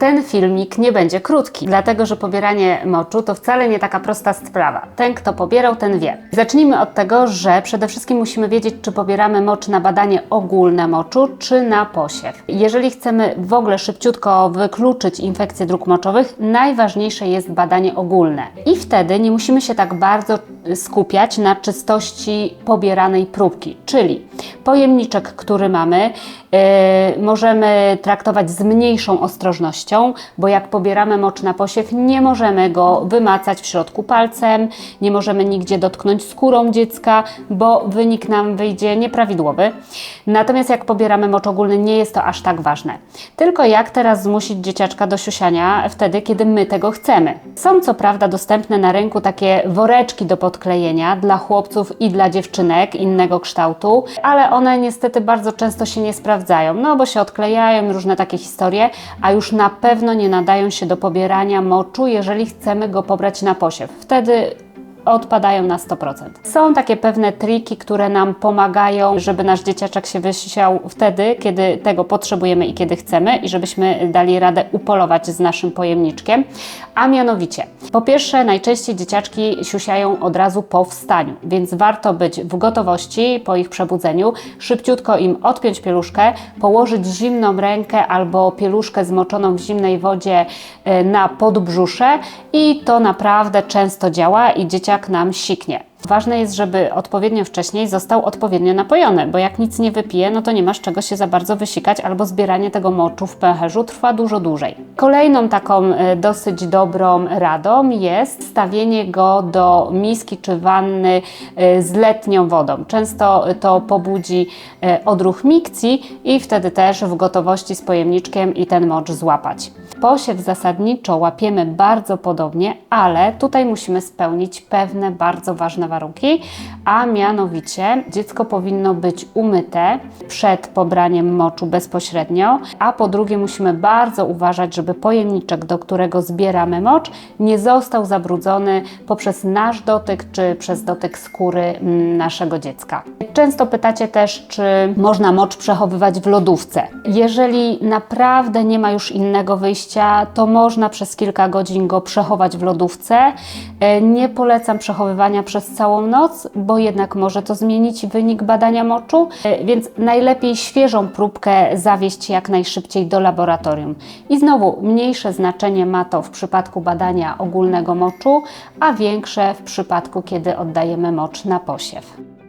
ten filmik nie będzie krótki, dlatego że pobieranie moczu to wcale nie taka prosta sprawa. Ten, kto pobierał, ten wie. Zacznijmy od tego, że przede wszystkim musimy wiedzieć, czy pobieramy mocz na badanie ogólne moczu, czy na posiew. Jeżeli chcemy w ogóle szybciutko wykluczyć infekcje dróg moczowych, najważniejsze jest badanie ogólne. I wtedy nie musimy się tak bardzo skupiać na czystości pobieranej próbki, czyli pojemniczek, który mamy, yy, możemy traktować z mniejszą ostrożnością, bo jak pobieramy mocz na posiew, nie możemy go wymacać w środku palcem, nie możemy nigdzie dotknąć skórą dziecka, bo wynik nam wyjdzie nieprawidłowy. Natomiast jak pobieramy mocz ogólny, nie jest to aż tak ważne. Tylko jak teraz zmusić dzieciaczka do siusiania wtedy, kiedy my tego chcemy. Są co prawda dostępne na rynku takie woreczki do podklejenia dla chłopców i dla dziewczynek innego kształtu, ale one niestety bardzo często się nie sprawdzają, no bo się odklejają, różne takie historie, a już na pewno nie nadają się do pobierania moczu, jeżeli chcemy go pobrać na posiew. Wtedy odpadają na 100%. Są takie pewne triki, które nam pomagają, żeby nasz dzieciaczek się wysiał wtedy, kiedy tego potrzebujemy i kiedy chcemy i żebyśmy dali radę upolować z naszym pojemniczkiem. A mianowicie, po pierwsze, najczęściej dzieciaczki siusiają od razu po wstaniu, więc warto być w gotowości po ich przebudzeniu, szybciutko im odpiąć pieluszkę, położyć zimną rękę albo pieluszkę zmoczoną w zimnej wodzie e, na podbrzusze i to naprawdę często działa i dzieciak nam siknie. Ważne jest, żeby odpowiednio wcześniej został odpowiednio napojony, bo jak nic nie wypije, no to nie masz czego się za bardzo wysikać, albo zbieranie tego moczu w pęcherzu trwa dużo dłużej. Kolejną taką e, dosyć dobrą radą jest stawienie go do miski czy wanny e, z letnią wodą. Często to pobudzi e, odruch mikcji i wtedy też w gotowości z pojemniczkiem i ten mocz złapać. Posiew zasadniczo łapiemy bardzo podobnie, ale tutaj musimy spełnić pewne bardzo ważne warunki, a mianowicie dziecko powinno być umyte przed pobraniem moczu bezpośrednio, a po drugie musimy bardzo uważać, żeby pojemniczek, do którego zbieramy mocz, nie został zabrudzony poprzez nasz dotyk czy przez dotyk skóry mm, naszego dziecka. Często pytacie też, czy można mocz przechowywać w lodówce. Jeżeli naprawdę nie ma już innego wyjścia, to można przez kilka godzin go przechować w lodówce. E, Nie polecam przechowywania przez całą noc, bo jednak może to zmienić wynik badania moczu, E, więc najlepiej świeżą próbkę zawieźć jak najszybciej do laboratorium. I znowu mniejsze znaczenie ma to w przypadku badania ogólnego moczu, a większe w przypadku, kiedy oddajemy mocz na posiew.